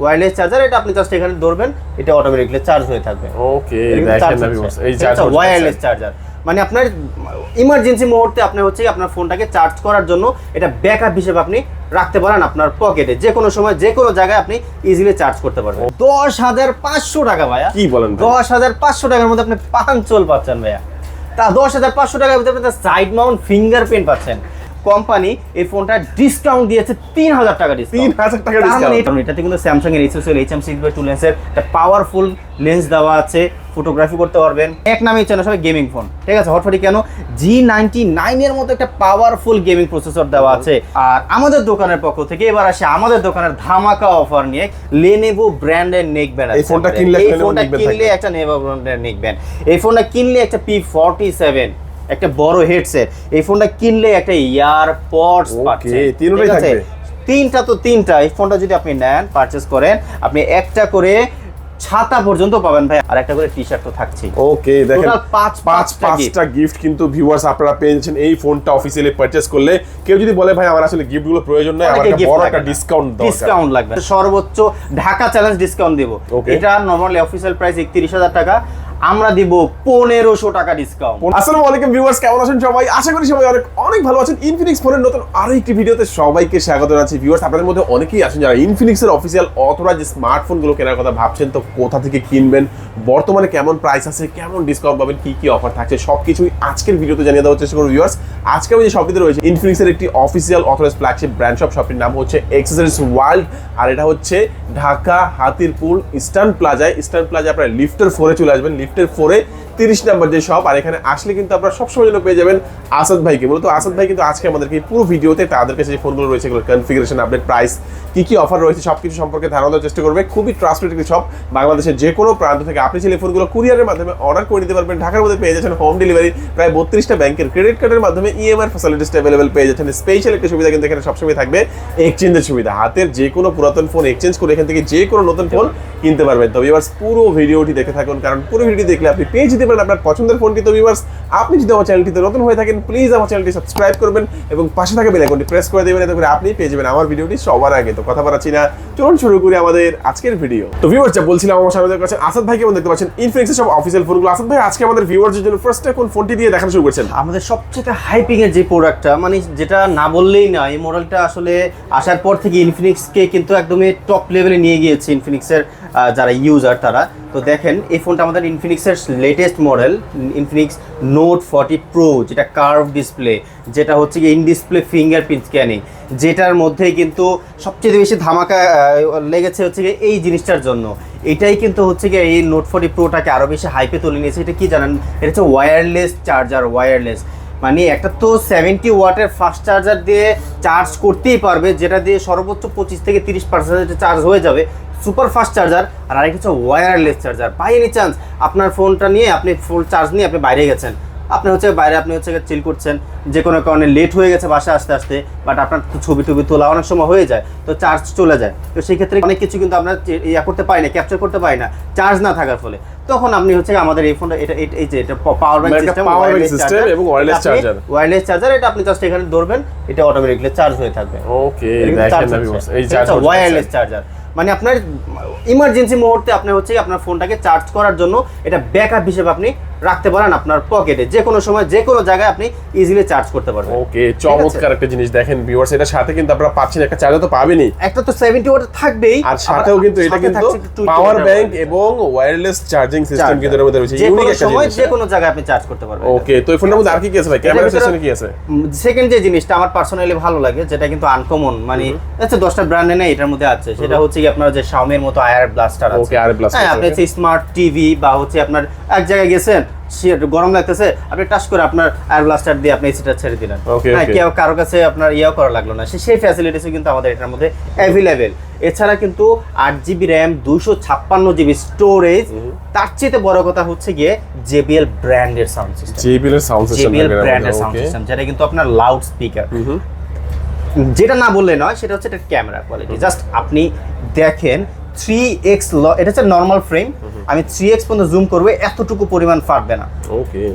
Wireless charger এটা আপনি just এখানে ধরবেন এটা অটোমেটিকলি চার্জ হয়ে থাকবে। ওকে এই চার্জ ওয়্যারলেস চার্জার মানে আপনার ইমার্জেন্সি মুহূর্তে আপনি হচ্ছে আপনার ফোনটাকে চার্জ করার জন্য এটা ব্যাকআপ হিসেবে আপনি রাখতে পারেন আপনার পকেটে যে কোনো সময় যে কোনো জায়গায় আপনি ইজিলি চার্জ করতে পারবেন। দশ হাজার পাঁচশো টাকা ভাইয়া। কি বলেন? দশ হাজার পাঁচশো টাকার মধ্যে আপনি পাঁচল পাচ্ছেন ভাইয়া। তা দশ হাজার পাঁচশো টাকার মধ্যে আপনি সাইড মাউন্ট ফিঙ্গারপ্রিন্ট পাচ্ছেন। কোম্পানি এই ফোনটা ডিসকাউন্ট দিয়েছে তিন হাজার টাকা ডিসকাউন্ট 3000 টাকা তার মানে এটাতে কিন্তু স্যামসাং এর ISOCELL HM six by two লেন্সের একটা পাওয়ারফুল লেন্স দেওয়া আছে। ফটোগ্রাফি করতে পারবেন। এক নামে চ্যানেল সবাই গেমিং ফোন ঠিক আছে হটফটি কেন? জি নাইনটি নাইনের মতো একটা পাওয়ারফুল গেমিং প্রসেসর দেওয়া আছে। আর আমাদের দোকানের পক্ষ থেকে এবার আসে আমাদের দোকানের ধামাকা অফার নিয়ে লেনেভো ব্র্যান্ডের নেক ব্যান্ড এই ফোনটা কিনলে একটা নেভো ব্র্যান্ডের নেক ব্যান্ড এই ফোনটা কিনলে একটা পি ফর্টি সেভেন একটা বড় হেডসেট এই ফোনটা কিনলে একটা ইয়ারপডস পাচ্ছেন। তিনটাই থাকবে। তিনটা তো তিনটা এই ফোনটা যদি আপনি নেন পারচেস করেন আপনি একটা করে ছাতা পর্যন্ত পাবেন ভাই আর একটা করে টি শার্ট তো থাকছেই। ওকে দেখেন পাঁচ পাঁচ পাঁচটা গিফট কিন্তু ভিউয়ার্স আপনারা পেয়েছেন এই ফোনটা অফিসিয়ালি পারচেজ করলে। কেউ যদি বলে ভাই আমার আসলে গিফটগুলো প্রয়োজন নাই আমার একটা বড় একটা ডিসকাউন্ট দরকার। ডিসকাউন্ট লাগবে। সর্বোচ্চ ঢাকা চ্যালেঞ্জ ডিসকাউন্ট দিব. এটা নরমালি অফিসিয়াল প্রাইস একত্রিশ হাজার টাকা। আমরা দিব পনেরোশো টাকা ডিসকাউন্ট আসসালামু আলাইকুম ভিউয়ার্স কেমন আছেন সবাই? আশা করি সবাই অনেক অনেক ভালো আছেন। ইনফিনিক্স ফোনের নতুন আরও একটি ভিডিওতে সবাইকে স্বাগত জানাচ্ছি। ভিউয়ার্স আপনাদের মধ্যে অনেকেই আছেন যারা ইনফিনিক্স এর অফিসিয়াল অথরাইজ স্মার্টফোনগুলো কেনার কথা ভাবছেন, তো কোথা থেকে কিনবেন, বর্তমানে কেমন প্রাইস আছে, কেমন ডিসকাউন্ট পাবেন, কি কি অফার থাকছে, সবকিছুই আজকের ভিডিওতে জানিয়ে দেওয়ার চেষ্টা করব। ভিউয়ার্স আজকে আমি যে শপটিতে রয়েছে ইনফিনিক্স এর একটি official authorize flagship brand shop শপটির নাম হচ্ছে এক্সেসরিজ ওয়ার্ল্ড আর এটা হচ্ছে ঢাকা হাতিরপুল ইস্টার্ন প্লাজায় ইস্টার্ন প্লাজা আপনার লিফটের ফোরে চলে আসবেন লিফটের ফোরে তিরিশ নাম্বার যে শপ আর এখানে আসলে কিন্তু আপনারা সবসময় জন্য পেয়ে যাবেন আসাদ ভাইকে। মূলত আসাদ ভাই কিন্তু আজকে আমাদেরকে পুরো ভিডিওতে তাদের কাছে যে ফোনগুলো রয়েছে এগুলো কনফিগারেশন আপডেট প্রাইস কি কি অফার রয়েছে সব কিছু সম্পর্কে ধারণা দেওয়ার চেষ্টা করবে। খুবই ট্রাস্টেড একটি শপ বাংলাদেশের যে কোনো প্রান্ত থেকে। আপনি চাইলে ফোনগুলো কুরিয়ারের মাধ্যমে অর্ডার করে নিতে পারবেন। ঢাকার মধ্যে পেয়ে যাচ্ছেন হোম ডেলিভারি প্রায় বত্রিশটা ব্যাংকের ক্রেডিট কার্ডের মাধ্যমে ইএমআই ফ্যাসিলিটিস অ্যাভেলেবল পেয়ে যাচ্ছেন। স্পেশাল একটা সুবিধা কিন্তু এখানে সবসময় থাকবে। এক্সচেঞ্জের সুবিধা। হাতের যে কোনো পুরাতন ফোন এক্সচেঞ্জ করে এখান থেকে যে কোনো নতুন ফোন কিনতে পারবেন। তবে এবার পুরো ভিডিওটি দেখে থাকুন। কারণ পুরো ভিডিও দেখলে আপনি পেয়ে যেতে পারেন আপনার পছন্দের ফোনটি তো ভিউয়ার্স আপনি যদি আমার চ্যানেলটিতে নতুন হয়ে থাকেন প্লিজ আমার চ্যানেলটি সাবস্ক্রাইব করবেন এবং পাশে থাকা বেল আইকনটি প্রেস করে দেবেন, এতে করে আপনি পেয়ে যাবেন আমার ভিডিওটি সবার আগে। তো কথা বাড়াচ্ছি না, চলুন শুরু করি আমাদের আজকের ভিডিও তো ভিউয়ার্স যা বলছিলাম, আমার সামনে কাছে আসাদ ভাই কেমন দেখতে পাচ্ছেন ইনফিনিক্সের সব অফিসিয়াল ফোনগুলো আসাদ ভাই, আজকে আমাদের ভিউয়ার্সের জন্য ফার্স্টে কোন ফোনটি দিয়ে দেখানো শুরু করছেন? আমাদের সবচেয়ে হাইপিং এর যে প্রোডাক্টটা মানে যেটা না বললেই না, এই মডেলটা আসলে আসার পর থেকে ইনফিনিক্সকে কিন্তু একদমই টপ লেভেলে নিয়ে গিয়েছে ইনফিনিক্সের যারা ইউজার তারা। তো দেখেন, এই ফোনটা আমাদের ইনফিনিক্সের latest model Infinix Note forty Pro যেটা কার্ভ ডিসপ্লে যেটা হচ্ছে ইন ডিসপ্লে ফিঙ্গারপ্রিন্ট স্ক্যানিং যেটার মধ্যেই কিন্তু সবচেয়ে বেশি ধামাকা লেগেছে হচ্ছে এই জিনিসটার জন্য। এটাই কিন্তু হচ্ছে কি এই নোট ফর্টি প্রোটাকে আরও বেশি হাইপে তুলে নিয়েছে। এটা কি জানেন? এটা হচ্ছে ওয়্যারলেস চার্জার ওয়্যারলেস মানে একটা তো সেভেন্টি ওয়াটের ফাস্ট চার্জার দিয়ে চার্জ করতেই পারবে, যেটা দিয়ে সর্বোচ্চ পঁচিশ থেকে তিরিশ পার্সেন্ট চার্জ হয়ে যাবে। সুপার ফাস্ট চার্জার আর আরেকটা হচ্ছে wireless charger by any chance আপনার ফোনটা নিয়ে আপনি ফুল চার্জ নিয়ে আপনি বাইরে গেছেন। আপনি হচ্ছে বাইরে আপনি হচ্ছে চিল করছেন। যে কোনো কারণে লেট হয়ে গেছে বাসা আসতে আসতে বাট আপনার ছবি টবি তোলা অনেক সময় হয়ে যায় তো চার্জ চলে যায়। তো সেই ক্ষেত্রে অনেক কিছু কিন্তু আপনার ইয়া করতে পারি না ক্যাপচার করতে পারি না চার্জ না থাকার ফলে। তখন আপনি হচ্ছে আমাদের এই ফোনটা এটা এই যে এটা power bank system power bank system এবং wireless charger। ওয়্যারলেস চার্জার এটা আপনি জাস্ট এখানে ধরবেন এটা অটোমেটিকলি চার্জ হয়ে থাকবে। ওকে এই চার্জ ওয়্যারলেস চার্জার মানে আপনার ইমার্জেন্সি মুহূর্তে আপনি হচ্ছে আপনার ফোনটাকে চার্জ করার জন্য এটা ব্যাকআপ হিসেবে আপনি রাখতে পারেন আপনার পকেটে। যে কোনো সময় যে কোনো জায়গায় আপনি ইজিলি চার্জ করতে পারবেন। ওকে চমৎকার একটা জিনিস দেখেন ভিউয়ার্স এটা সাথে কিন্তু আপনারা পাচ্ছেন একটা চার্জার তো পাবেনই। একটা তো সেভেন্টি ওয়াট থাকবেই আর সাথেও কিন্তু এটা কিন্তু পাওয়ার ব্যাংক এবং ওয়্যারলেস চার্জিং সিস্টেম। কিন্তু এর মধ্যে রয়েছে। যে কোনো সময় যে কোনো জায়গায় আপনি চার্জ করতে পারবেন ওকে তো এই ফোনটার মধ্যে আর কি কি আছে ভাই? ক্যামেরা সেকশনে কি আছে? সেকেন্ড যে জিনিসটা আমার পার্সোনালি ভালো লাগে যেটা কিন্তু আনকমন মানে আচ্ছা দশটা ব্র্যান্ডে নেই এটার মধ্যে আছে। সেটা হচ্ছে কি আপনার যে শাওমির মতো আয়ার ব্লাস্টার আছে। Okay, IR blaster হ্যাঁ আপনি স্মার্ট টিভি বা হচ্ছে আপনার এক জায়গায় গেছেন গরম লাগতেছে আপনি টাচ করে আপনার এয়ার ব্লাস্টার দিয়ে আপনি এসিটা ছেড়ে দিলেন। হ্যাঁ কেউ কারও কাছে আপনার ইয়েও করা লাগল না। সেই ফ্যাসিলিটিসও কিন্তু আমাদের এটার মধ্যে অ্যাভেলেবেল এছাড়া কিন্তু আট জিবি র্যাম দুশো ছাপ্পান্ন জিবি স্টোরেজ তার চেয়ে বড় কথা হচ্ছে গিয়ে জেবিএল ব্র্যান্ডের সাউন্ড সিস্টেম এর সাউন্ড সিস্টেম জেবিএল ব্র্যান্ডের সাউন্ড সিস্টেম যেটা কিন্তু আপনার লাউড স্পিকার যেটা না বললে নয় সেটা হচ্ছে এটা ক্যামেরা কোয়ালিটি জাস্ট আপনি দেখেন থ্রি এক্স এটা হচ্ছে নর্মাল ফ্রেম আমি থ্রি এক্স পর্যন্ত জুম করব এতটুকু পরিমাণ ফাটবে না।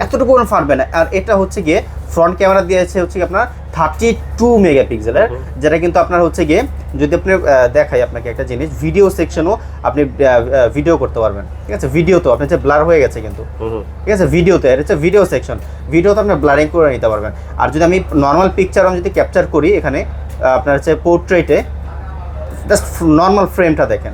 এতটুকু পরিমাণ ফাটবে না। আর এটা হচ্ছে গিয়ে ফ্রন্ট ক্যামেরা দিয়েছে হচ্ছে আপনার থার্টি টু মেগাপিক্সেলের যেটা কিন্তু আপনার হচ্ছে গিয়ে যদি আপনি দেখাই আপনাকে একটা জিনিস ভিডিও সেকশনও আপনি ভিডিও করতে পারবেন। ঠিক আছে? ভিডিও তো আপনার যে ব্লার হয়ে গেছে কিন্তু। ঠিক আছে? ভিডিওতে এটা হচ্ছে ভিডিও সেকশন ভিডিওতে আপনি ব্লারিং করে নিতে পারবেন। আর যদি আমি নর্মাল পিকচার আমি যদি ক্যাপচার করি এখানে আপনার হচ্ছে পোর্ট্রেটে জাস্ট নর্মাল ফ্রেমটা দেখেন।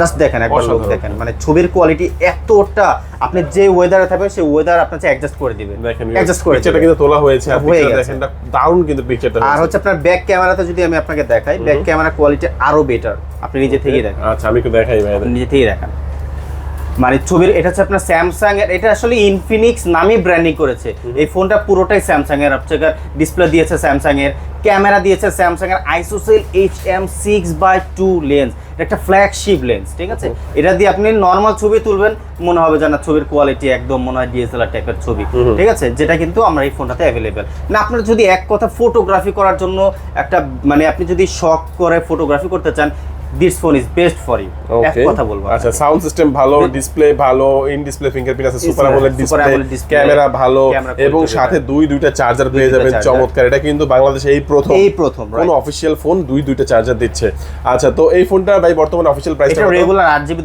জাস্ট দেখেন একবার লোক দেখেন। মানে ছবির কোয়ালিটি এতটা আপনি যে ওয়েদারে থাকবেন সেই ওয়েদার আপনাকে অ্যাডজাস্ট করে দিবে। দেখেন অ্যাডজাস্ট করে পিকচারটা কিন্তু তোলা হয়েছে আপনি। দেখেন দারুণ কিন্তু পিকচারটা আর হচ্ছে আপনার ব্যাক ক্যামেরাতে যদি আমি আপনাকে দেখাই ব্যাক ক্যামেরা কোয়ালিটি আরও বেটার আপনি নিজে থেকেই দেখেন। আচ্ছা আমি একটু দেখাই ভাই। নিজে থেকেই দেখান। মানে ছবির এটা হচ্ছে আপনার স্যামসাং এর এটা আসলে ইনফিনিক্স নামে ব্র্যান্ডিং করেছে। এই ফোনটা পুরোটাই স্যামসাং এর আপনার ডিসপ্লে দিয়েছে স্যামসাং এর ক্যামেরা দিয়েছে স্যামসাং এর ISOCELL H M six by two lens একটা ফ্ল্যাগশিপ লেন্স ঠিক আছে? এটা দিয়ে আপনি নর্মাল ছবি তুলবেন মনে হবে যেন ছবির কোয়ালিটি একদম মনে হয় ডিএসএলআর টাইপের ছবি ঠিক আছে? যেটা কিন্তু আমরা এই ফোনটাতে অ্যাভেলেবেল না আপনার যদি এক কথা ফটোগ্রাফি করার জন্য একটা মানে আপনি যদি শখ করে ফটোগ্রাফি করতে চান this phone is best for you এক কথা বলব আচ্ছা সাউন্ড সিস্টেম ভালো ডিসপ্লে ভালো ইন ডিসপ্লে ফিঙ্গারপ্রিন্ট আছে সুপার. আমোলেড ডিসপ্লে ক্যামেরা ভালো এবং সাথে দুই দুইটা চার্জার পেয়ে যাবেন চমৎকার। এটা কিন্তু বাংলাদেশে এই প্রথম। এই প্রথম কোন? অফিসিয়াল ফোন দুই দুইটা চার্জার দিচ্ছে। আচ্ছা তো এই ফোনটা ভাই বর্তমানে অফিসিয়াল প্রাইস এটা রেগুলার আট জিবি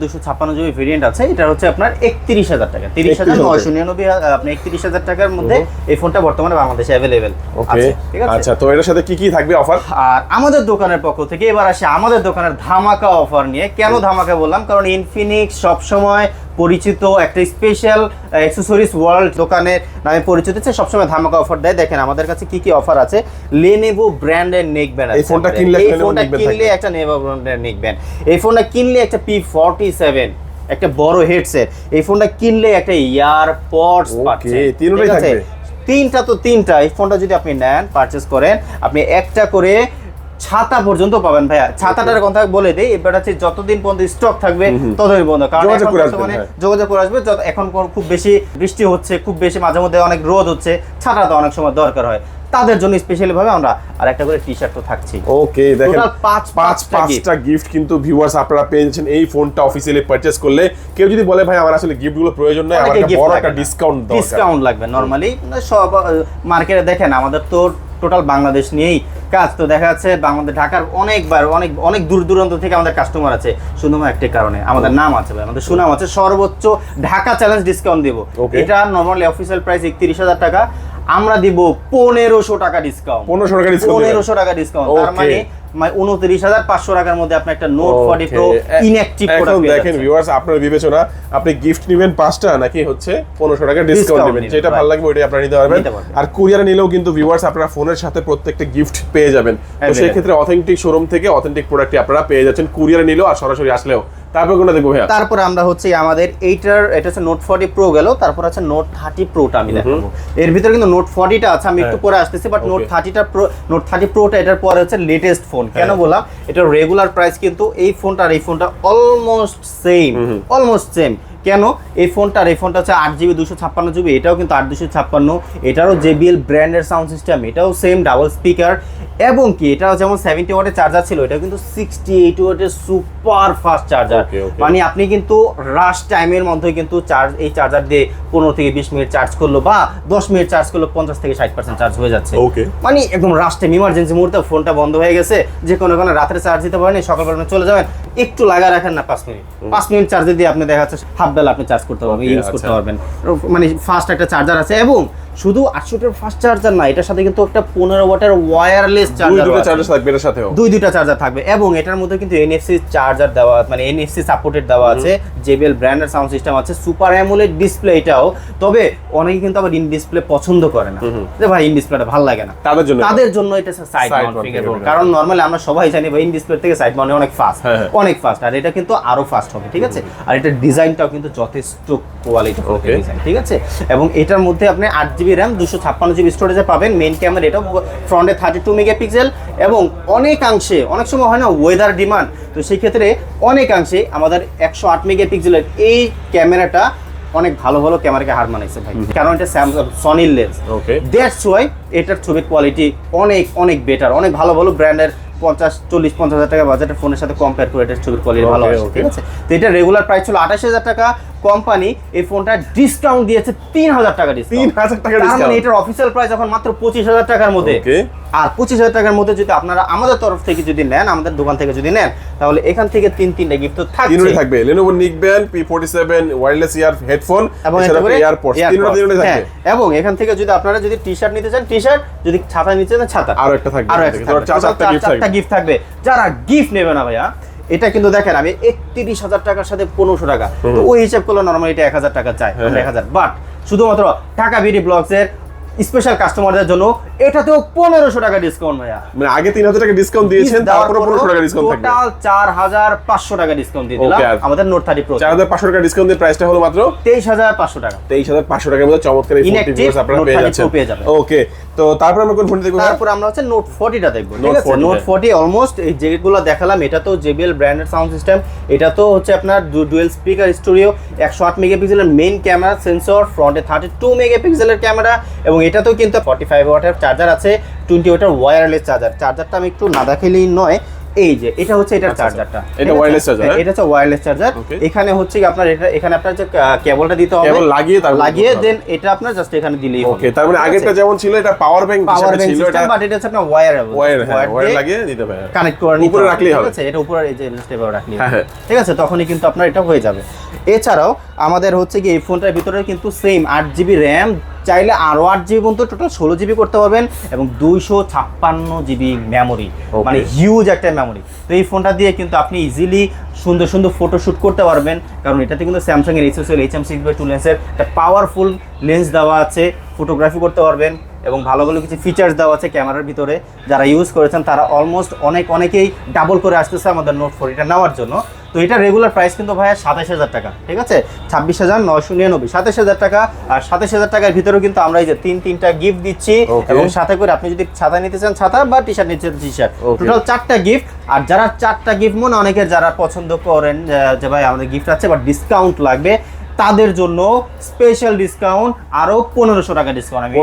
ভেরিয়েন্ট আছে। এটা হচ্ছে আপনার একত্রিশ হাজার টাকা। তিরিশ হাজার 31,000 আপনি একত্রিশ হাজার টাকার মধ্যে এই ফোনটা বর্তমানে বাংলাদেশে অ্যাভেলেবেল ওকে ঠিক আছে? আচ্ছা তো এটার সাথে কি কি থাকবে অফার আর আমাদের দোকানের পক্ষ থেকে এবার আসে। আমাদের দোকানের ধামাকা অফার নিয়ে। কেন ধামাকা বললাম? কারণ ইনফিনিক্স সবসময় পরিচিত একটা স্পেশাল অ্যাক্সেসরিজ ওয়ার্ল্ড দোকানের নামে পরিচিত হচ্ছে সবসময় ধামাকা অফার দেয়। দেখেন আমাদের কাছে কি কি অফার আছে? লেনেভো ব্র্যান্ডের নেক ব্যান্ড এই ফোনটা কিনলে এই ফোনটা কিনলে একটা নেভো ব্র্যান্ডের নেক ব্যান্ড এই ফোনটা কিনলে একটা পি ফর্টি সেভেন একটা বড় হেডসেট এই ফোনটা কিনলে একটা ইয়ারপডস পাচ্ছেন। তিনটাই থাকবে? তিনটা তো তিনটা। এই ফোনটা যদি আপনি নেন পারচেস করেন আপনি একটা করে ছাতা পর্যন্ত পাবেন ভাইয়া। ছাতাটার কথা বলে দেই এবার হচ্ছে যতদিন পর্যন্ত স্টক থাকবে ততদিন পর্যন্ত। কারণ হ্যাঁ। যোগাযোগ করে আসবে এখন খুব বেশি বৃষ্টি হচ্ছে খুব বেশি মাঝে মধ্যে অনেক রোদ হচ্ছে ছাতা তো অনেক সময় দরকার হয়। তাদের জন্য স্পেশালি ভাবে আমরা আর একটা করে টি শার্ট তো থাকছি। ওকে দেখেন পাঁচ পাঁচ পাঁচটা গিফট কিন্তু ভিউয়ার্স আপনারা পেয়ে যাচ্ছেন এই ফোনটা অফিসিয়ালি পারচেজ করলে। কেউ যদি বলে ভাই আমার আসলে গিফটগুলো প্রয়োজন নেই আমার একটা বড় একটা ডিসকাউন্ট দরকার। ডিসকাউন্ট লাগবে নরমালি সব মার্কেটে দেখেন আমাদের তো টোটাল বাংলাদেশ নিয়েই কাজ। তো দেখা যাচ্ছে বাংলাদেশ ঢাকার অনেকবার অনেক অনেক দূর দূরান্ত থেকে আমাদের কাস্টমার আছে। শুধুমাত্র একটি কারণে। আমাদের নাম আছে ভাই আমাদের সুনাম আছে সর্বোচ্চ ঢাকা চ্যালেঞ্জ ডিসকাউন্ট দিব. এটা নর্মালি অফিসিয়াল প্রাইস একত্রিশ হাজার টাকা। আমরা দিব পনেরোশো টাকা ডিসকাউন্ট পনেরোশো টাকা ডিসকাউন্ট পনেরোশো টাকা ডিসকাউন্ট তার মানে মানে উনত্রিশ হাজার পাঁচশো টাকার মধ্যে আপনি একটা নোট ফর্টি প্রো ইনঅ্যাক্টিভ এখন দেখেন ভিউয়ার্স আপনার বিবেচনা আপনি গিফট নেবেন পাঁচটা নাকি হচ্ছে পনেরোশো টাকা ডিসকাউন্ট নেবেন? যেটা ভালো লাগবে ওইটাই আপনারা নিতে পারবেন। আর কুরিয়ারে নিলেও কিন্তু ভিউয়ার্স আপনারা ফোনের সাথে প্রত্যেকটা গিফট পেয়ে যাবেন। তো সেই ক্ষেত্রে অথেন্টিক শোরুম থেকে অথেন্টিক প্রোডাক্টটি আপনারা পেয়ে যাচ্ছেন। কুরিয়ারে নিলেও আর সরাসরি আসলেও। তারপর কোনটা দেখব ভাইয়া? তারপর আমরা হচ্ছে আমাদের এইটার এটা হচ্ছে নোট ফর্টি প্রো গেল তারপর আছে নোট থার্টি প্রোটা আমি দেখাবো। এর ভিতরে কিন্তু নোট ফর্টিটা আছে আমি একটু হ্যাঁ। পরে আসতেছি বাট নোট. থার্টিটা প্রো নোট থার্টি প্রোটা এটার পরে হচ্ছে লেটেস্ট ফোন কেন বলা এটা রেগুলার প্রাইস কিন্তু এই ফোনটা আর এই ফোনটা অলমোস্ট সেম অলমোস্ট সেম কেন? এই ফোনটা আর এই ফোনটা হচ্ছে আট জিবি দুশো ছাপ্পান্ন জিবি এটাও কিন্তু আট দুশো ছাপ্পান্ন এটারও জেবিএল ব্র্যান্ডের সাউন্ড সিস্টেম এটাও সেম ডাবল স্পিকার এবং কি এটাও যেমন সেভেন্টি ওয়াটের চার্জার ছিল এটা কিন্তু সিক্সটি এইট ওয়াটের সুপার ফাস্ট চার্জার. মানে আপনি কিন্তু রাশ টাইমের মধ্যে কিন্তু চার্জ এই চার্জার দিয়ে পনেরো থেকে বিশ মিনিট চার্জ করল বা দশ মিনিট চার্জ করল পঞ্চাশ থেকে ষাট পার্সেন্ট চার্জ হয়ে যাচ্ছে। Okay. মানে একদম রাশ টাইম ইমার্জেন্সি মুহূর্তে ফোনটা বন্ধ হয়ে গেছে যে কোনো কোনো রাত্রে চার্জ দিতে পারেনি সকালবেলা চলে যাবেন একটু লাগা রাখেন না পাঁচ মিনিট। পাঁচ মিনিট চার্জে দিয়ে আপনি দেখা যাচ্ছে হাফ বেলা আপনি চার্জ করতে পারবেন ইউজ করতে আচ্ছা। পারবেন মানে ফাস্ট একটা চার্জার আছে এবং শুধু আটশোটার ফাস্ট চার্জার না এটার সাথে কিন্তু একটা পনেরো ওয়াটের ওয়্যারলেস চার্জার দুটো চার্জার থাকবে এটার সাথেও। দুই দুইটা চার্জার থাকবে এবং এটার মধ্যে কিন্তু এনএফসি চার্জার দেওয়া মানে এনএফসি সাপোর্টেড দেওয়া আছে জেবিএল ব্র্যান্ডের সাউন্ড সিস্টেম আছে সুপার অ্যামোলেড ডিসপ্লে এটাও তবে অনেকে কিন্তু আবার ইন ডিসপ্লে পছন্দ করে না। যে ভাই ইন ডিসপ্লেটা ভালো লাগে না। তাদের জন্য তাদের জন্য এটা সাইড মাউন্ট ফিঙ্গারবোর্ড কারণ নর্মালি আমরা সবাই জানি ভাই ইন ডিসপ্লে থেকে সাইড মাউন্ট অনেক ফাস্ট হ্যাঁ, হ্যাঁ। অনেক ফাস্ট আর এটা কিন্তু আরও ফাস্ট হবে ঠিক আছে? আর এটার ডিজাইনটাও কিন্তু যথেষ্ট কোয়ালিটি. ডিজাইন ঠিক আছে? এবং এটার মধ্যে আপনি আট জিবি র্যাম দুশো ছাপ্পান্ন জিবি স্টোরেজে পাবেন। মেন ক্যামেরা এটাও ফ্রন্টে থার্টি টু মেগাপিক্সেল এবং অনেকাংশে অনেক সময় হয় না ওয়েদার ডিমান্ড তো সেই ক্ষেত্রে অনেকাংশে আমাদের একশো আট মেগাপিক্সেলের এই ক্যামেরাটা অনেক ভালো ভালো ক্যামেরাকে হার মানাইছে ভাই। কারণ এটা স্যামসাং সনির লেন্স ওকে দ্যাটস ওয়াই এটার ছবির কোয়ালিটি অনেক অনেক বেটার অনেক ভালো ভালো ব্র্যান্ডের পঞ্চাশ চল্লিশ পঞ্চাশ হাজার টাকা বাজেটের ফোনের সাথে কম্পেয়ার করে এটার ছবির কোয়ালিটি ভালো ঠিক আছে? তো এটা রেগুলার প্রাইস ছিল আঠাশ হাজার টাকা কোম্পানি এই ফোনটা ডিসকাউন্ট দিয়েছে তিন হাজার টাকা তিন হাজার টাকা মানে এটার অফিসিয়াল প্রাইস এখন মাত্র পঁচিশ হাজার টাকার মধ্যে। আর পঁচিশ হাজার টাকার মধ্যে যদি আপনারা আমাদের তরফ থেকে যদি নেন আমাদের দোকান থেকে যদি নেন তাহলে এখান থেকে তিন তিনটা গিফট তো থাকবে। নিকবেন forty seven wireless ear headphone এবং এয়ারপোর্ট তিনটা তিনটে থাকবে। এবং এখান থেকে যদি আপনারা যদি টি শার্ট নিতে চান টি শার্ট যদি ছাতা নিতে চান ছাতা। আরও একটা থাকবে। আরও একটা থাকবে। চার চারটা থাকবে। গিফট থাকবে। যারা গিফট নেবে না ভাইয়া এটা কিন্তু দেখেন আমি একত্রিশ হাজার টাকার সাথে পনেরোশো টাকা। তো ওই হিসাব করলে নর্মালি এটা এক হাজার টাকা চাই হ্যাঁ, এক হাজার। বাট শুধুমাত্র টাকা বিডি ব্লগস এর স্পেশাল কাস্টমারদের জন্য এটাতেও পনেরোশো টাকা ডিসকাউন্ট ভাইয়া। মানে আগে তিন হাজার টাকা ডিসকাউন্ট দিয়েছেন তারপরে পনেরোশো টাকা ডিসকাউন্ট থাকবে। টোটাল চার হাজার পাঁচশো টাকা ডিসকাউন্ট দিয়ে দিলাম। আমাদের নোট থার্টি প্রো চার হাজার পাঁচশো টাকা ডিসকাউন্ট দিয়ে প্রাইসটা হলো মাত্র? তেইশ হাজার পাঁচশো টাকা। তেইশ হাজার পাঁচশো টাকার মধ্যে চমৎকার এই ফোনটি আপনারা পেয়ে যাচ্ছেন। ওকে তো তারপর আমরা কোন ফোনটি দেখব তারপর আমরা হচ্ছে নোট ফোর্টিটা দেখব ঠিক আছে? 40 নোট। ফোর্টি অলমোস্ট এই যেগুলো দেখালাম এটা তো জেবিএল ব্র্যান্ডেড সাউন্ড সিস্টেম এটা তো হচ্ছে আপনার ডুয়েল স্পিকার স্টুডিও একশো আট মেগাপিক্সেলের মেইন ক্যামেরা সেন্সর ফ্রন্টে থার্টি টু মেগাপিক্সেলের ক্যামেরা এবং এটাতেও কিন্তু ফর্টি ফাইভ ওয়াটের চার্জার আছে টোয়েন্টি ওয়াটের ওয়্যারলেস চার্জার চার্জারটা আমি একটু না দেখাইলেই নয় এই যে এটা হচ্ছে এটার আচ্ছা, চার্জারটা এটা charger, হ্যাঁ? এটা হচ্ছে ওয়্যারলেস চার্জার এখানে হচ্ছে কি আপনার এটা এখানে আপনার যে কেবলটা দিতে হবে কেবল লাগিয়ে তারপর লাগিয়ে দেন এটা আপনার জাস্ট এখানে দিলেই হবে। ওকে তার মানে আগেরটা যেমন ছিল এটা পাওয়ার ব্যাংক পাওয়ার ব্যাংক ছিল এটা বাট এটা হচ্ছে আপনার ওয়্যারেবল ওয়্যার হ্যাঁ লাগিয়ে দিতে পারে কানেক্ট করে নিতে উপরে রাখলেই ঠিক আছে? এটা উপরে এই যে স্টেপে রাখলেই হ্যাঁ, হবে। হ্যাঁ। ঠিক আছে? তখনই কিন্তু আপনার এটা হয়ে যাবে। এছাড়াও আমাদের হচ্ছে কি এই ফোনটার ভিতরে কিন্তু সেম আট জিবি র্যাম চাইলে আরও আট জিবি পর্যন্ত টোটাল ষোলো জিবি করতে পারবেন এবং দুইশো ছাপ্পান্ন জিবি মেমোরি মানে হিউজ একটা মেমোরি তো এই ফোনটা দিয়ে কিন্তু আপনি ইজিলি সুন্দর সুন্দর ফটো শুট করতে পারবেন কারণ এটাতে কিন্তু স্যামসাং এর HSL H M six by two লেন্সের একটা পাওয়ারফুল লেন্স দেওয়া আছে ফটোগ্রাফি করতে পারবেন এবং ভালো ভালো কিছু ফিচার্স দেওয়া আছে ক্যামেরার ভিতরে। যারা ইউজ করেছেন তারা অলমোস্ট অনেক অনেকেই ডাবল করে আসতেছে আমাদের নোট ফোর এটা নেওয়ার জন্য। তো এটা রেগুলার প্রাইস কিন্তু ভাইয়া সাতাশ হাজার টাকা ঠিক আছে? ছাব্বিশ হাজার নয়শো নিরানব্বই সাতাশ হাজার টাকা আর সাতাশ হাজার টাকার ভিতরেও কিন্তু আমরা এই যে তিন তিনটা গিফট দিচ্ছি এবং সাথে করে আপনি যদি ছাতা নিতে চান ছাতা বা টি শার্ট নিতে চান টি শার্ট টোটাল চারটা গিফট আর যারা চারটা গিফট মনে অনেকের যারা পছন্দ করেন যে ভাই আমাদের গিফট আছে বা ডিসকাউন্ট লাগবে তাদের জন্য স্পেশাল ডিসকাউন্ট আরও পনেরোশো টাকা ডিসকাউন্ট আমি।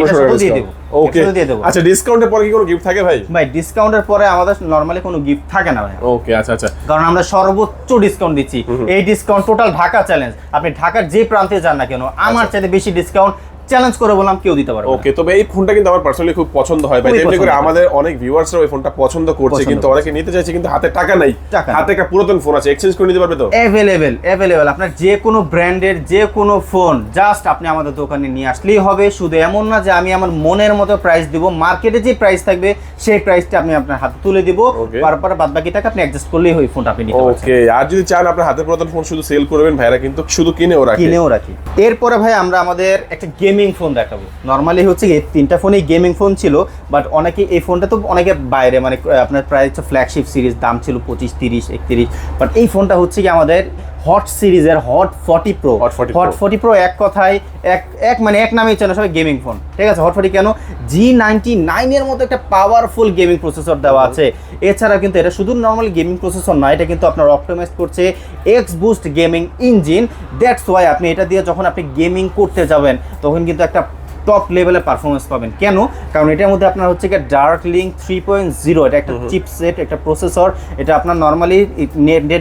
দিয়ে দেবো। ওকে দিয়ে দেবো। আচ্ছা ডিসকাউন্টের পরে কি কোনো গিফট থাকে ভাই? ভাই ডিসকাউন্টের পরে আমাদের নর্মালি কোনো গিফট থাকে না ভাই। ওকে আচ্ছা আচ্ছা। কারণ আমরা সর্বোচ্চ ডিসকাউন্ট দিচ্ছি। এই ডিসকাউন্ট টোটাল ঢাকা চ্যালেঞ্জ আপনি ঢাকার যে প্রান্তে যান না কেন আমার আচ্ছা। চাইতে বেশি ডিসকাউন্ট চ্যালেঞ্জ করে বললাম কেউ দিতে পারবে ওকে তবে এই ফোনটা কিন্তু আমার পার্সোনালি খুব পছন্দ হয় ভাই। তেমনি করে আমাদের অনেক ভিউয়ার্সরা ওই ফোনটা পছন্দ করছে কিন্তু অনেকে নিতে চাইছে কিন্তু হাতে টাকা নাই। হাতে একটা পুরাতন ফোন আছে এক্সচেঞ্জ করে নিতে পারবে তো? অ্যাভেলেবেল অ্যাভেলেবেল আপনার যে কোনো ব্র্যান্ডের যে কোনো ফোন জাস্ট আপনি আমাদের দোকানে নিয়ে আসলেই হবে। শুধু এমন না যে আমি আমার মনের মতো প্রাইস দিব মার্কেটে যে প্রাইস থাকবে সেই প্রাইসটা আপনি আপনার হাতে তুলে দিব. তারপর বাদ বাকি টাকা আপনি অ্যাডজাস্ট করলেই ওই ফোনটা আপনি নিতে পারছেন। ওকে আর যদি চান আপনার হাতে পুরাতন ফোন শুধু সেল করবেন ভাইরা কিন্তু শুধু কিনেও রাখে। কিনেও রাখি। এরপরে ভাই আমরা আমাদের একটা গেমিং ফোন দেখাবো। নর্মালি হচ্ছে এই তিনটা ফোনেই গেমিং ফোন ছিল বাট অনেকে এই ফোনটা তো অনেকে বাইরে মানে আপনার প্রায় হচ্ছে ফ্ল্যাগশিপ সিরিজ দাম ছিল পঁচিশ, তিরিশ, একত্রিশ বাট এই ফোনটা হচ্ছে কি আমাদের হট সিরিজের Hot forty Pro Hot 40 Hot. Forty Pro এক কথায় এক এক মানে এক নামেই চেনে সবাই গেমিং ফোন ঠিক আছে হট ফর্টি কেন? জি নাইনটি নাইনের মতো একটা পাওয়ারফুল গেমিং প্রসেসর দেওয়া আছে। এছাড়া কিন্তু এটা শুধু নর্মাল গেমিং প্রসেসর নয় এটা কিন্তু আপনার অপটিমাইজ করছে X boost gaming engine that's why আপনি এটা দিয়ে যখন আপনি গেমিং করতে যাবেন তখন কিন্তু একটা টপ লেভেলের পারফরমেন্স পাবেন। কেন? কারণ এটার মধ্যে আপনার হচ্ছে কি Dar link three point zero এটা একটা চিপসেট একটা প্রসেসর এটা আপনার নর্মালি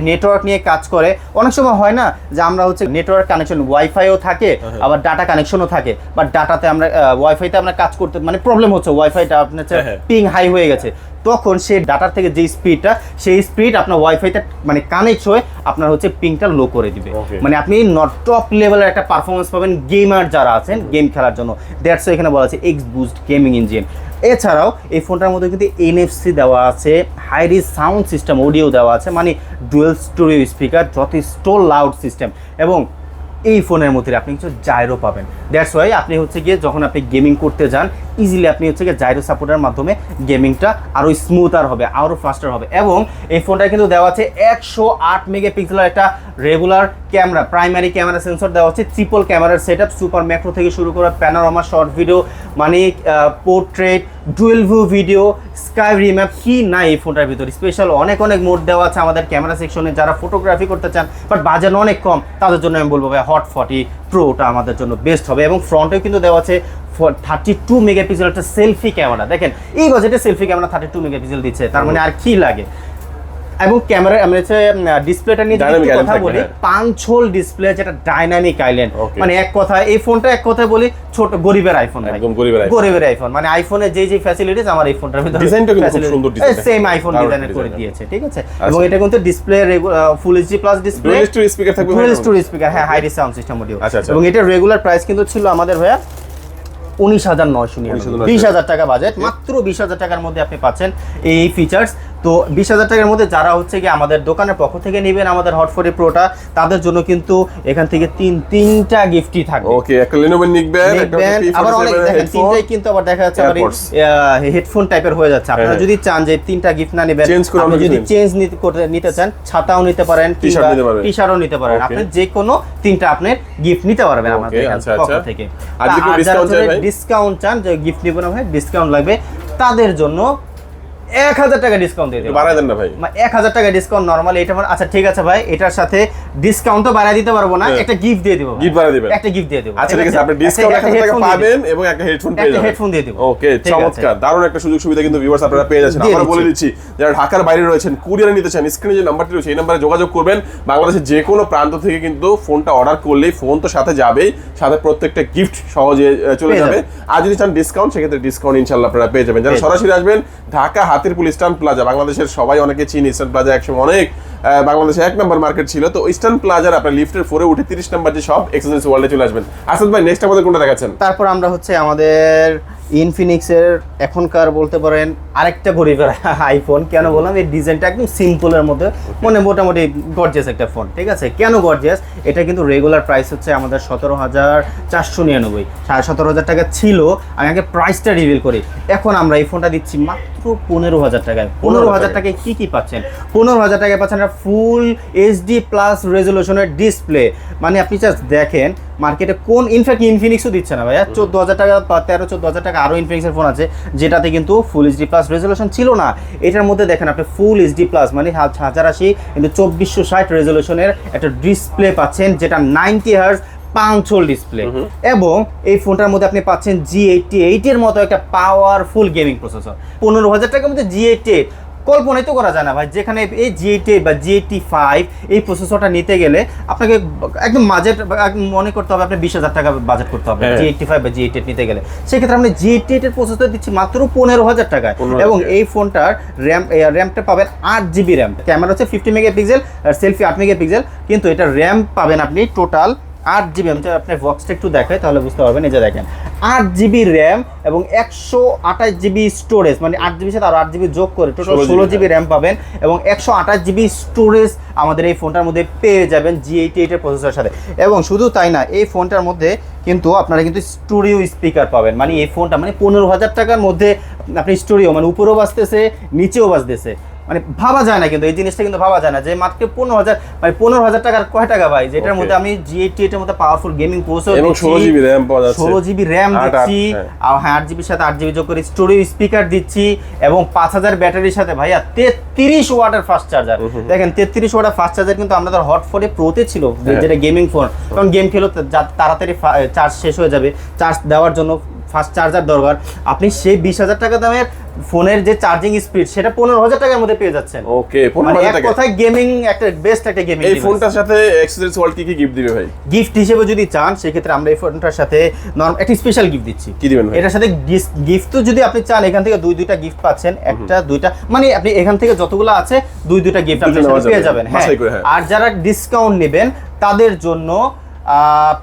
নেটওয়ার্ক নিয়ে কাজ করে। অনেক সময় হয় না যে আমরা হচ্ছে নেটওয়ার্ক কানেকশন ওয়াইফাইও থাকে আবার ডাটা কানেকশনও থাকে। বা ডাটাতে আমরা ওয়াইফাইতে আমরা কাজ করতে মানে প্রবলেম হচ্ছে ওয়াইফাইটা আপনার হ্যাঁ, হ্যাঁ। পিং হাই হয়ে গেছে। তখন সে ডাটার থেকে যে স্পিডটা সেই স্পিড আপনার ওয়াইফাইতে মানে কানেক্ট হয়ে আপনার হচ্ছে পিংটা লো করে দিবে। মানে আপনি নট টপ লেভেলের একটা পারফরমেন্স পাবেন গেমার যারা আছেন গেম খেলার জন্য। দ্যাটস এখানে বলা আছে এক্স বুস্ট গেমিং ইঞ্জিন এছাড়াও এই ফোনটার মধ্যে কিন্তু এনএফসি দেওয়া আছে হাইরি সাউন্ড সিস্টেম অডিও দেওয়া আছে মানে ডুয়েল স্টোরিও স্পিকার যথেষ্ট লাউড সিস্টেম এবং এই ফোনের মধ্যে আপনি কিছু জাইরো পাবেন। দ্যাটস ওয়াই আপনি হচ্ছে গিয়ে যখন আপনি গেমিং করতে যান ইজিলি আপনি হচ্ছে গিয়ে জাইরো সাপোর্টের মাধ্যমে গেমিংটা আরও স্মুথার হবে আরও ফাস্টার হবে। এবং এই ফোনটা কিন্তু দেওয়া আছে একশো আট মেগাপিক্সেলের একটা regular camera primary camera sensor দেওয়া আছে ট্রিপল ক্যামেরার সেট আপ সুপার ম্যাক্রো থেকে শুরু করে প্যানোরামা শর্ট ভিডিও মানে portrait dual view video sky remap কি না এই ফোনটার ভিতরে? স্পেশাল অনেক অনেক মোড দেওয়া আছে আমাদের ক্যামেরা সেকশনে যারা ফটোগ্রাফি করতে চান বাট বাজার অনেক কম, তাদের জন্য আমি বলব ভাই হট ফর্টি প্রোটা আমাদের জন্য বেস্ট হবে। এবং ফ্রন্টেও কিন্তু দেওয়া আছে থার্টি টু মেগাপিক্সেল একটা সেলফি ক্যামেরা দেখেন, এই বাজেটে selfie camera thirty two megapixel দিচ্ছে, তার মানে আর কি লাগে? এবং ক্যামেরা আমি হচ্ছে ডিসপ্লেটা নিয়ে যদি কথা বলি। পাঁচ হোল ডিসপ্লে যেটা ডাইনামিক আইল্যান্ড মানে এক কথা এই ফোনটা এক কথা বলি ছোট গরিবের আইফোন একদম গরিবের iPhone। গরিবের আইফোন মানে আইফোনে যে যে ফ্যাসিলিটিস আমার এই ফোনটার ভিতরে Designটা কিন্তু খুব সুন্দর design। সেম আইফোন দারুণ ডিজাইনের করে দিয়েছে ঠিক আছে। এবং এটা কিন্তু display full HD plus display dual stereo speaker থাকবে ডুয়েল ভাই? স্পিকার হ্যাঁ হাই সাউন্ড সিস্টেম আচ্ছা। এবং এটা রেগুলার প্রাইস কিন্তু ছিল আমাদের ভাইয়া উনিশ হাজার নয়শো নিরানব্বই বিশ হাজার টাকা বাজেট মাত্র বিশ হাজার টাকার মধ্যে আপনি পাচ্ছেন এই ফিচার্স তো বিশ হাজার টাকার মধ্যে যারা হচ্ছে কি আমাদের দোকানের পক্ষ থেকে নেবেন আমাদের হটফোর্টি প্রোটা তাদের জন্য কিন্তু এখান থেকে তিন তিনটা গিফটই থাকবে ওকে একটা Lenovo নিকবেন আবার অনেক দেখেন তিনটাই কিন্তু আবার দেখা যাচ্ছে আবার। হেডফোন টাইপের হয়ে যাচ্ছে আপনারা হ্যাঁ। যদি চান যে তিনটা গিফট না নেবেন আপনি যদি চেঞ্জ নিতে করতে নিতে চান ছাতাও নিতে পারেন পারবেন। টি শার্টও নিতে পারেন আপনি যে কোনো তিনটা আপনি গিফট নিতে পারবেন আমাদের আচ্ছা, পক্ষ আচ্ছা। থেকে আর যদি? ডিসকাউন্ট চান যে গিফট নিব না ভাই ডিসকাউন্ট লাগবে তাদের জন্য এক হাজার টাকা ডিসকাউন্ট দিয়ে দেবো। বাড়াই দেন না ভাই। এক হাজার টাকা ডিসকাউন্ট নর্মাল এটা মানে- আচ্ছা ঠিক আছে ভাই এটার সাথে ডিসকাউন্ট তো বাড়ায় দিতে পারব না হ্যাঁ। একটা গিফট দিয়ে দেবো। Gift বাড়ায় দিবেন। একটা গিফট দিয়ে দেবো। আচ্ছা ঠিক আছে আপনি ডিসকাউন্ট একটা 1000 টাকা। পাবেন এবং একটা হেডফোন পেয়ে যাবেন। headphone দিয়ে দিব। ওকে চমৎকার। দারুণ একটা সুযোগ সুবিধা কিন্তু ভিউয়ার্স আপনারা পেয়ে যাচ্ছেন। আমরা বলে দিচ্ছি। যারা ঢাকার বাইরে রয়েছেন কুরিয়ারে নিতে চান স্ক্রিনে যে নাম্বারটি রয়েছে এই নাম্বারে যোগাযোগ করবেন। বাংলাদেশের যে কোনো প্রান্ত থেকে কিন্তু ফোনটা অর্ডার করলেই ফোন তো সাথে যাবেই সাথে প্রত্যেকটা গিফট সহজে চলে যাবে। আর যদি চান ডিসকাউন্ট সেক্ষেত্রে ডিসকাউন্ট ইনশাল্লাহ আপনারা পেয়ে যাবেন। যারা সরাসরি আসবেন ঢাকা হাতিরপুল ইস্টার্ন প্লাজা বাংলাদেশের সবাই অনেকে চিনি ইস্টার্ন প্লাজা একসময় অনেক বাংলাদেশে এক নম্বর মার্কেট ছিল। তো ইস্টার্ন প্লাজার আপনার লিফটের ফোরে উঠে তিরিশ নম্বর যে সব এক্সেসরিজ ওয়ার্ল্ডে চলে আসবেন। আসাদ ভাই নেক্সট আমাদের কোনটা দেখাচ্ছেন? তারপর আমরা হচ্ছে আমাদের ইনফিনিক্সের এখনকার বলতে পারেন আরেকটা গরিবের আইফোন কেন বললাম? এই ডিজাইনটা একদম সিম্পলের মধ্যে মানে মোটামুটি গর্জিয়াস একটা ফোন ঠিক আছে? কেন গর্জিয়াস এটা কিন্তু রেগুলার প্রাইস হচ্ছে আমাদের সতেরো হাজার চারশো নিরানব্বই। সাড়ে সতেরো হাজার টাকা ছিল আমি আগে প্রাইসটা রিভিল করি। এখন আমরা এই ফোনটা দিচ্ছি মাত্র পনেরো হাজার টাকায়। পনেরো হাজার টাকায় কী কী পাচ্ছেন? পনেরো হাজার টাকায় পাচ্ছেন একটা ফুল এইচডি প্লাস রেজলিউশনের ডিসপ্লে মানে আপনি জাস্ট দেখেন মার্কেটে কোন ইনফ্যাক্ট ইনফিনিক্সও দিচ্ছে না ভাইয়া। চোদ্দ হাজার টাকা বা তেরো চোদ্দ হাজার টাকা আরও ইনফিনিক্সের ফোন আছে যেটাতে কিন্তু ফুল এইচডি প্লাস রেজলিউশন ছিল না। এটার মধ্যে দেখেন আপনি ফুল এইচডি প্লাস মানে হাজ- হাজার আশি কিন্তু চব্বিশশো ষাট রেজলিউশনের একটা ডিসপ্লে পাচ্ছেন যেটা নাইনটি হার্স পাঁচল ডিসপ্লে এবং এই ফোনটার মধ্যে আপনি পাচ্ছেন জি এইটটি এইটের মতো একটা পাওয়ারফুল গেমিং প্রসেসর পনেরো হাজার টাকার মধ্যে জি এইটটি এইট কল্পনাই তো করা যায় না ভাই। যেখানে এই জি এইটি বা জি এইটি ফাইভ এই প্রসেসরটা নিতে গেলে আপনাকে একদম বাজেট মনে করতে হবে আপনি বিশ হাজার টাকা বাজেট করতে হবে। হ্যাঁ। জি এইটি ফাইভ বা জি এইটি নিতে গেলে। সেক্ষেত্রে আপনি জি এইটি এইটের প্রসেসর দিচ্ছি মাত্র পনেরো হাজার টাকায়। এবং এই ফোনটার র্যাম র্যামটা পাবেন আট জিবি র্যাম ক্যামেরা হচ্ছে ফিফটি মেগা পিক্সেল আর সেলফি আট মেগা পিক্সেল কিন্তু এটা র্যাম পাবেন আপনি টোটাল আট জিবি আমি আপনার বক্সটা একটু দেখাই তাহলে বুঝতে পারবেন। এই যে দেখেন আট জিবি র্যাম এবং একশো আঠাশ জিবি স্টোরেজ মানে আট জিবির সাথে আরও আট জিবি যোগ করে টোটাল 16 ষোলো জিবি র্যাম পাবেন এবং একশো আঠাশ জিবি স্টোরেজ আমাদের এই ফোনটার মধ্যে পেয়ে যাবেন জি এইটি এইটের প্রসেসরের সাথে। এবং শুধু তাই না এই ফোনটার মধ্যে কিন্তু আপনারা কিন্তু স্টুডিও স্পিকার পাবেন। মানে এই ফোনটা মানে পনেরো হাজার টাকার মধ্যে আপনি স্টুডিও মানে উপরেও বাজতেছে নিচেও বাজতেছে। মানে ভাবা যায় না কিন্তু এই জিনিসটা কিন্তু ভাবা যায় না। যে মাত্র পনেরো হাজার মানে পনেরো হাজার টাকার কয় টাকা ভাই? যেটার মধ্যে আমি জি এইটি এর মধ্যে পাওয়ারফুল গেমিং প্রসেসর এবং ষোলো জিবি র্যাম ষোলো জিবি র্যাম দিচ্ছি। হ্যাঁ। আর হ্যাঁ আট জিবির সাথে আট জিবি যোগ করে স্টোরেজ স্পিকার দিচ্ছি। এবং পাঁচ হাজার ব্যাটারির সাথে ভাইয়া তেত্রিশ ওয়াটের ফাস্ট চার্জার দেখেন তেত্রিশ ওয়াটের ফাস্ট চার্জার কিন্তু আমাদের হটফোনে প্রোতে ছিল হ্যাঁ। যেটা গেমিং ফোন কারণ গেম খেলো তাড়াতাড়ি চার্জ শেষ হয়ে যাবে। চার্জ দেওয়ার জন্য ফাস্ট চার্জার দরকার আপনি সেই বিশ হাজার টাকা দামের ফোনের যে চার্জিং স্পিড সেটা পনেরো হাজার টাকার মধ্যে পেয়ে যাচ্ছেন। ওকে মানে পনেরো হাজার টাকা। কথায় গেমিং একটা বেস্ট একটা গেমিং এই ফোনটার সাথে এক্সেসরিজ ওয়ার্ল্ড কি কি গিফট দিবে ভাই? গিফট হিসেবে যদি চান সেক্ষেত্রে আমরা এই ফোনটার সাথে নর্ম একটা স্পেশাল গিফট দিচ্ছি। কি দিবেন ভাই? এটার সাথে গিফট তো যদি আপনি চান এখান থেকে দুই দুইটা গিফট পাচ্ছেন। একটা দুইটা মানে আপনি এখান থেকে যতগুলো আছে দুই দুইটা গিফট আপনি পেয়ে যাবেন। হ্যাঁ। হ্যাঁ। আর যারা ডিসকাউন্ট নেবেন তাদের জন্য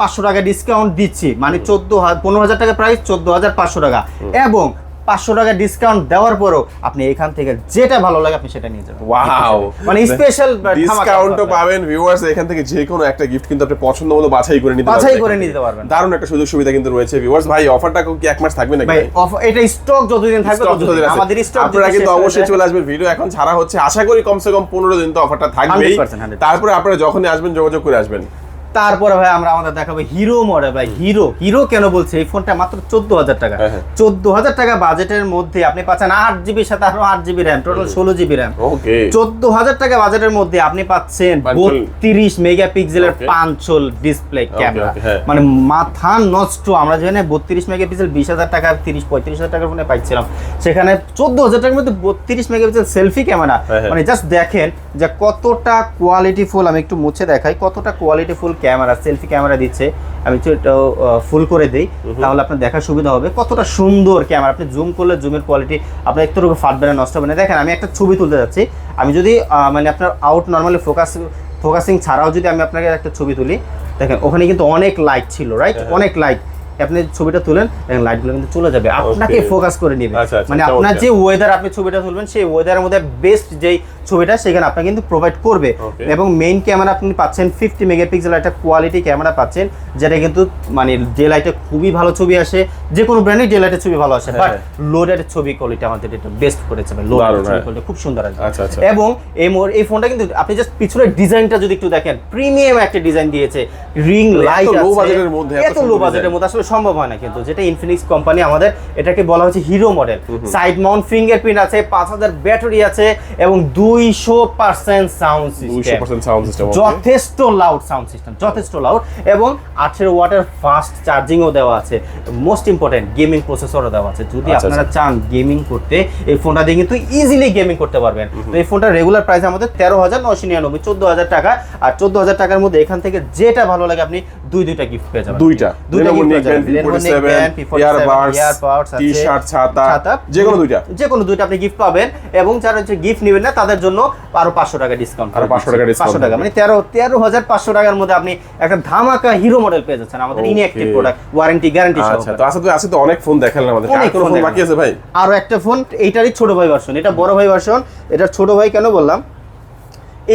পাঁচশো টাকা ডিসকাউন্ট দিচ্ছি। মানে চোদ্দ পনেরো হাজার টাকা প্রাইস চোদ্দ হাজার পাঁচশো টাকা। এবং পাঁচশো টাকা ডিসকাউন্ট দেওয়ার পরও আপনি এখান থেকে যেটা ভালো লাগে আপনি সেটা নিয়ে যাবেন। ওয়াও মানে স্পেশাল ডিসকাউন্টও পাবেন ভিউয়ার্স এখান থেকে যে কোনো একটা গিফট কিন্তু আপনি পছন্দ মতো বাছাই করে নিতে বাছাই করে নিতে পারবেন। দারুণ একটা সুযোগ সুবিধা কিন্তু রয়েছে ভিউয়ার্স ভাই অফারটা কি এক মাস থাকবে নাকি ভাই এটা স্টক যতদিন থাকবে ততদিন। আমাদের স্টক আপনারা কিন্তু অবশ্যই চলে আসবেন। ভিডিও এখন ছাড়া হচ্ছে। আশা করি কমসে কম পনেরো দিন তো অফারটা থাকবেই। 100%, 100% তারপরে আপনারা যখনই আসবেন যোগাযোগ করে আসবেন। তারপরে ভাই আমরা আমাদের দেখাবো হিরো মডেল ভাই হিরো হিরো কেন বলছে এই ফোনটা মাত্র চোদ্দ হাজার টাকা হ্যাঁ, হ্যাঁ। চোদ্দ হাজার টাকা বাজেটের মধ্যে আপনি পাচ্ছেন আট জিবির সাথে আরও আট জিবি র্যাম টোটাল ষোলো জিবি র্যাম চোদ্দ হাজার টাকা বাজেটের মধ্যে আপনি পাচ্ছেন। বত্রিশ মেগাপিক্সেলের. Punch hole display camera. মানে মাথা নষ্ট আমরা যেখানে বত্রিশ মেগাপিক্সেল বিশ হাজার টাকা তিরিশ পঁয়ত্রিশ হাজার টাকার ফোনে পাইছিলাম সেখানে চোদ্দ হাজার টাকার মধ্যে বত্রিশ মেগাপিক্সেল সেলফি ক্যামেরা। মানে জাস্ট দেখেন যে কতটা কোয়ালিটি ফুল আমি একটু মুছে দেখাই কতটা quality full camera selfie camera দিচ্ছে আমি একটু এটাও ফুল করে দিই তাহলে আপনার দেখার সুবিধা হবে। কতটা সুন্দর ক্যামেরা আপনি জুম করলে জুমের কোয়ালিটি আপনার একটু ফাটবে না নষ্ট হবে না। দেখেন আমি একটা ছবি তুলতে যাচ্ছি। আমি যদি মানে আপনার আউট নর্মালি ফোকাস ফোকাসিং ছাড়াও যদি আমি আপনাকে একটা ছবি তুলি দেখেন ওখানে কিন্তু অনেক লাইট ছিল রাইট হ্যাঁ। অনেক লাইট আপনি ছবিটা তুলেন দেখেন লাইটগুলো কিন্তু চলে যাবে। আপনাকে ফোকাস করে নেবে। আচ্ছা, আচ্ছা, মানে আপনার যে ওয়েদার আপনি ছবিটা তুলবেন সেই ওয়েদারের মধ্যে বেস্ট যেই ছবিটা সেখানে আপনাকে কিন্তু প্রোভাইড করবে। এবং মেইন ক্যামেরা আপনি পাচ্ছেন ফিফটি মেগাপিক্সেল একটা কোয়ালিটি ক্যামেরা পাচ্ছেন যেটা কিন্তু মানে ডে লাইটে খুবই ভালো ছবি আসে। যে কোনো ব্র্যান্ডের ডে লাইটের ছবি ভালো আসে বাট লোডের ছবি কোয়ালিটি আমাদের এটা বেস্ট করেছে মানে লো ছবি কোয়ালিটি খুব সুন্দর আছে এবং এই মোর এই ফোনটা কিন্তু আপনি জাস্ট পিছনের ডিজাইনটা যদি একটু দেখেন প্রিমিয়াম একটা ডিজাইন দিয়েছে রিং লাইট লো বাজেটের মধ্যে এত লো বাজেটের মধ্যে আসলে সম্ভব হয় না কিন্তু যেটা ইনফিনিক্স কোম্পানি আমাদের এটাকে বলা হচ্ছে hero model side mount fingerprint আছে পাঁচ হাজার ব্যাটারি আছে এবং দুই 200% সাউন্ড সিস্টেম যথেষ্ট লাউড সাউন্ড সিস্টেম যথেষ্ট লাউড এবং 18 ওয়াটের ফাস্ট চার্জিংও দেওয়া আছে। মোস্ট ইম্পর্টেন্ট গেমিং প্রসেসরও দেওয়া আছে। যদি আপনারা চান গেমিং করতে এই ফোনটা দিয়ে কিন্তু ইজিলি গেমিং করতে পারবেন। তো এই ফোনটা রেগুলার প্রাইস আমাদের তেরো হাজার নশো নিরানব্বই চোদ্দ হাজার টাকা। আর চোদ্দ হাজার টাকার মধ্যে এখান থেকে যেটা ভালো লাগে আপনি দুই দুইটা গিফট পেয়ে যাবেন। দুইটা। দুইটা Lenovo gift পেয়ে Neckband, যাবেন। Lenovo P47, Neckband, P47, earbuds, earbuds আছে, t-shirt, ছাতা, যে কোনো দুইটা। যে কোনো দুইটা আপনি গিফট পাবেন এবং যারা হচ্ছে গিফট নেবেন না তাদের জন্য আরও পাঁচশো টাকা ডিসকাউন্ট আরও 500 টাকা discount পাঁচশো টাকা মানে তেরো তেরো হাজার পাঁচশো টাকার মধ্যে আপনি একটা ধামাকা হিরো মডেল পেয়ে যাচ্ছেন। আমাদের. ইনঅ্যাক্টিভ প্রোডাক্ট ওয়ারেন্টি গ্যারান্টি সহ আচ্ছা তো আসলে আজকে তো অনেক ফোন দেখালেন আমাদের অনেক আর কোনো ফোন বাকি আছে ভাই? আরও একটা ফোন এইটারই ছোট ভাই ভার্সন এটা বড় ভাই ভার্সন এটা ছোট ভাই কেন বললাম?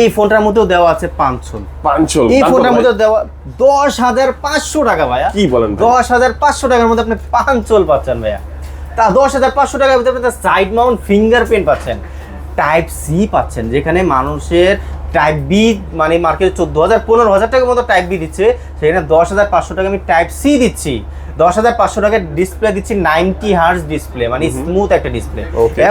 এই ফোনটার মধ্যেও দেওয়া আছে পাঁচশো। পাঞ্চল এই ফোনটার মধ্যে দেওয়া দশ হাজার পাঁচশো টাকা ভাইয়া। কি বলেন দশ হাজার পাঁচশো টাকার মধ্যে আপনি পাঞ্চল পাচ্ছেন ভাইয়া। তা দশ হাজার পাঁচশো টাকার মধ্যে আপনি সাইড মাউন্ট ফিঙ্গারপ্রিন্ট পাচ্ছেন। টাইপ সি পাচ্ছেন যেখানে মানুষের টাইপ বি মানে মার্কেটে চোদ্দ হাজার পনেরো হাজার টাকার মতো টাইপ বি দিচ্ছে। সেখানে দশ হাজার পাঁচশো টাকা আমি টাইপ সি দিচ্ছি। দশ হাজার পাঁচশো টাকার ডিসপ্লে দিচ্ছি নাইনটি হার্স ডিসপ্লে মানে স্মুথ একটা ডিসপ্লে.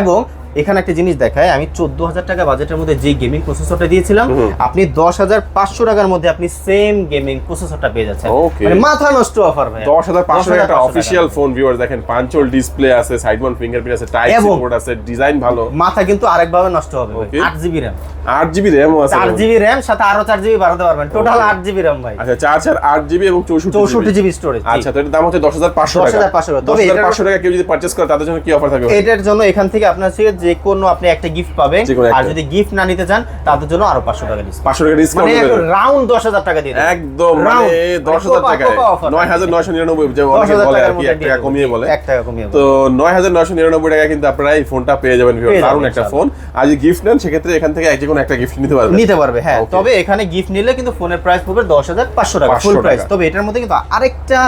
এবং এখানে একটা জিনিস দেখায় আমি চোদ্দ হাজার টাকা বাজেটের মধ্যে যে গেমিং প্রসেসরটা দিয়েছিলাম আপনি দশ হাজার পাঁচশো টাকার মধ্যে আপনি সেম গেমিং প্রসেসরটা পেয়ে যাচ্ছেন। মানে মাথা নষ্ট অফার ভাই দশ হাজার পাঁচশো টাকা। অফিসিয়াল ফোন ভিউয়ার দেখেন পাঞ্চল ডিসপ্লে আছে সাইড মাউন্ট ফিঙ্গারপ্রিন্ট আছে টাইপ সাপোর্ট আছে ডিজাইন ভালো। মাথা কিন্তু আরেকভাবে নষ্ট হবে আট জিবি র্যাম আট জিবি র্যামও আছে চার জিবি র্যাম সাথে আরও চার জিবি বাড়াতে পারবেন। টোটাল আট জিবি র্যাম ভাই। আচ্ছা চার চার আট জিবি এবং চৌষট্টি চৌষট্টি জিবি স্টোরেজ আচ্ছা তো এটার দাম হচ্ছে দশ হাজার পাঁচশো টাকা। 10,500 দশ হাজার পাঁচশো টাকা কেউ যদি পার্চেস করে তাদের জন্য কি অফার থাকবে এটার জন্য এখান থেকে আপনার যে কোনো আপনি একটা গিফট পাবেন। আর যদি গিফট না নিতে চান তাদের জন্য আরও পাঁচশো টাকা ডিসকাউন্ট পাঁচশো টাকা মানে ডিসকাউন্ট রাউন্ড দশ হাজার টাকা দিয়ে একদম Round, মানে দশ হাজার টাকায়। কোপা offer নয় হাজার নয়শো নিরানব্বই হাজার বলে আর কি এক টাকা কমিয়ে বলে। এক টাকা কমিয়ে তো বলে। নয় হাজার নয়শো নিরানব্বই টাকা কিন্তু আপনারা এই ফোনটা পেয়ে যাবেন দারুণ একটা ফোন আর যদি গিফট নেন সেক্ষেত্রে এখান থেকে যে কোনো একটা গিফট নিতে পারবেন। নিতে পারবে হ্যাঁ। তবে এখানে গিফট নিলে কিন্তু ফোনের প্রাইস পড়বে দশ হাজার পাঁচশো টাকা ফুল প্রাইস তবে এটার মধ্যে কিন্তু আরেকটা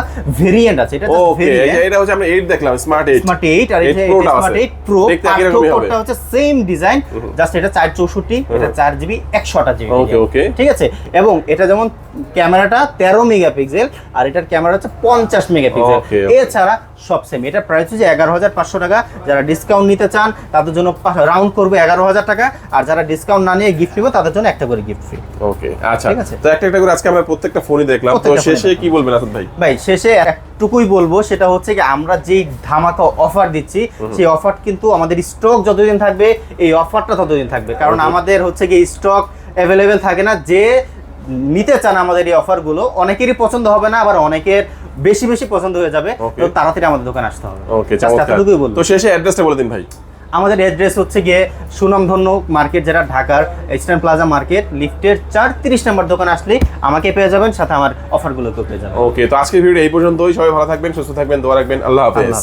ভেরিয়েন্ট আছে। এটা ওকে এটা হচ্ছে আমরা এইট দেখলাম স্মার্ট এইট স্মার্ট এইট আর এটা স্মার্ট। এইট প্রো দেখতে পার্থক্যটা হচ্ছে সেম ডিজাইন জাস্ট এটা চার চৌষট্টি এটা চার জিবি একশো আঠাশ জিবি Okay, okay. ঠিক আছে? এবং এটা যেমন ক্যামেরাটা তেরো মেগাপিক্সেল আর এটার ক্যামেরা হচ্ছে পঞ্চাশ মেগাপিক্সেল। Okay, okay. এছাড়া সব সেম এটা প্রাইস হচ্ছে এগারো হাজার পাঁচশো টাকা। যারা ডিসকাউন্ট নিতে চান তাদের জন্য রাউন্ড করবে এগারো হাজার টাকা। আর যারা ডিসকাউন্ট না নিয়ে গিফট নেবে তাদের জন্য একটা করে গিফট ফ্রি ওকে আচ্ছা। ঠিক আছে। তো একটা একটা করে আজকে আমরা প্রত্যেকটা ফোনই দেখলাম। তো শেষে কি বলবেন আসাদ ভাই? ভাই শেষে একটুকুই বলব সেটা হচ্ছে কি আমরা যেই ধামাকা অফার দিচ্ছি সেই অফার কিন্তু আমাদের স্টক যতদিন থাকবে এই অফারটা ততদিন থাকবে। কারণ আমাদের হচ্ছে কি স্টক অ্যাভেলেবেল থাকে না যে নিতে চান আমাদের এই অফারগুলো অনেকেরই পছন্দ হবে না আবার অনেকের বেশি বেশি পছন্দ হয়ে যাবে। তো তাড়াতাড়ি আমাদের দোকানে আসতে হবে। ওকে এতটুকুই বলব। তো শেষে অ্যাড্রেসটা বলে দিন ভাই। আমাদের অ্যাড্রেস হচ্ছে গিয়ে সুনামধন্য মার্কেট যেটা ঢাকার ইস্টার্ন প্লাজা মার্কেট লিফটের চার তিরিশ নম্বর দোকান আসলে আমাকে পেয়ে যাবেন সাথে আমার অফারগুলোকেও পেয়ে যাবেন। ওকে তো আজকের ভিডিও এই পর্যন্তই। সবাই ভালো থাকবেন সুস্থ থাকবেন দোয়া রাখবেন। আল্লাহ হাফেজ।